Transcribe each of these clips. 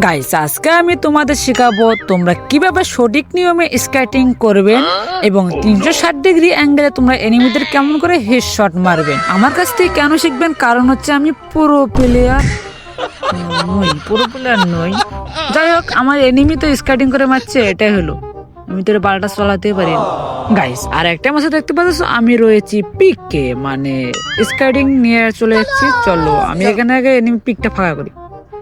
Guys আজকে আমি তোমাদের শেখাবো তোমরা কীভাবে সঠিক নিয়মে স্কেটিং করবেন এবং তিনশো ষাট ডিগ্রি অ্যাঙ্গেলে তোমরা এনিমিদের কেমন করে হেড শট মারবেন আমার কাছ থেকে কেন শিখবেন? কারণ হচ্ছে আমি পুরো প্লেয়ার নই পুরো প্লেয়ার নই। যাই হোক, আমার এনিমি তো স্কেটিং করে মারছে, এটাই হলো। আমি তোর বারোটা চালাতে পারি গাইস আর একটা মাসে দেখতে পাচ্ছ, আমি রয়েছি পিকে মানে স্কেটিং নিয়ে চলে যাচ্ছি। চলো, আমি এখানে আগে এনিমি পিকটা ফাঁকা করি।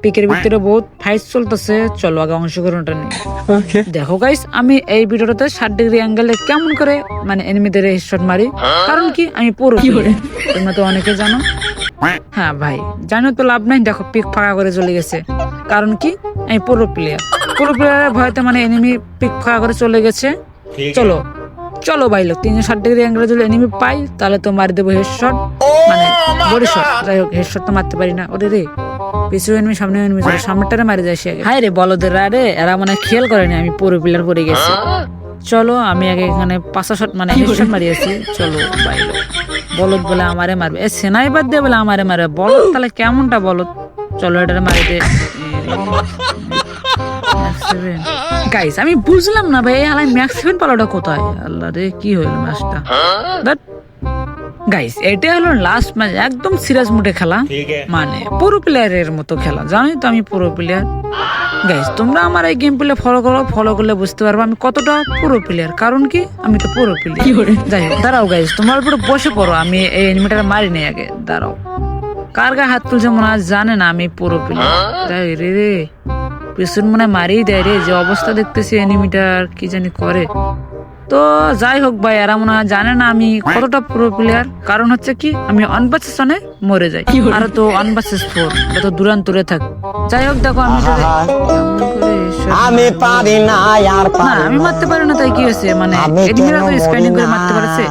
পিকের ভিতরে বহুত ফাইট চলতেছে। চলো আগে অংশগ্রহণটা নিই। Okay. দেখো গাইস আমি এই ভিডিওটাতে ষাট ডিগ্রি অ্যাঙ্গেলে কেমন করে মানে এনিমিদের হেডশট মারি। কারণ কি? আমি পুরো। তোমরা তো অনেকে জানো। হ্যাঁ ভাই জানো তো লাভ নাই। দেখো পিক ফাঁকা করে চলে গেছে। কারণ কি? আমি পুরো প্লেয়ার পুরো প্লেয়ারের ভয়তে মানে এনিমি পিক ফাঁকা করে চলে গেছে। চলো চলো ভাই লোক তিনশো ষাট ডিগ্রি অ্যাঙ্গেলে যদি এনিমি পাই তাহলে তো মারি দেবো হেডশট বডি শট যাই হোক হেডশট তো মারতে পারি না। ওরে রে পিছু এনিমি সামনে এনিমি সামনেটারে মারি যায় সে হায় রে বলদের রে এরা মানে খেয়াল করেনি আমি পুরো প্লেয়ার পড়ে গেছি। চলো আমি আগে এখানে পাঁচশো শট মানে হেডশট মারিয়েছি চলো বাইরে বলদ বলে আমারে মারবে। এ সেনাই বাদ দিয়ে বলে আমারে মারবে। বলদ তাহলে কেমনটা বলদ? চলো এটারে মারি দে। গাইস আমি বুঝলাম না ভাই হালাই ম্যাক্স সেভেন পালাটা কোথায়? আল্লাহ রে কি হইল ম্যাচটা গাইস এটা হলো লাস্ট ম্যাচ একদম সিরিয়াস মুডে খেলা। মানে পুরো প্লেয়ারের মতো খেলা। জানোই তো আমি পুরো প্লেয়ার গাইস তোমরা আমার এই গেম প্লে ফলো করো ফলো করলে বুঝতে পারবে আমি কতটা পুরো প্লেয়ার কারণ কি? আমি তো পুরো প্লেয়ার যাই হোক দাঁড়াও গাইস তোমার উপরে বসে পড়ো। আমি এই এনিমিটার মারি নেই আগে। দাঁড়াও। কার গায়ে হাত তুলছে মনে হয় জানে না আমি পুরো প্লেয়ার রে রে। পিছন মনে হয় মারিই দেয় রে। যে অবস্থা দেখতেছি এনিমিটার কি জানি করে। তো যাই হোক ভাই এরা মনে হয় জানে না আমি কতটা প্রো প্লেয়ার কারণ হচ্ছে কি আমি অনবাসেশনে মরে যাই। আর তো অনবাসেস ফোর এটা তো দূরান্তরে থাক। যাই হোক দেখো আমি আমি পারি না আর না আমি মারতে পারি না তাই কি হয়েছে? মানে এদিকে তো স্ক্যানিং করে মারতে পারছে।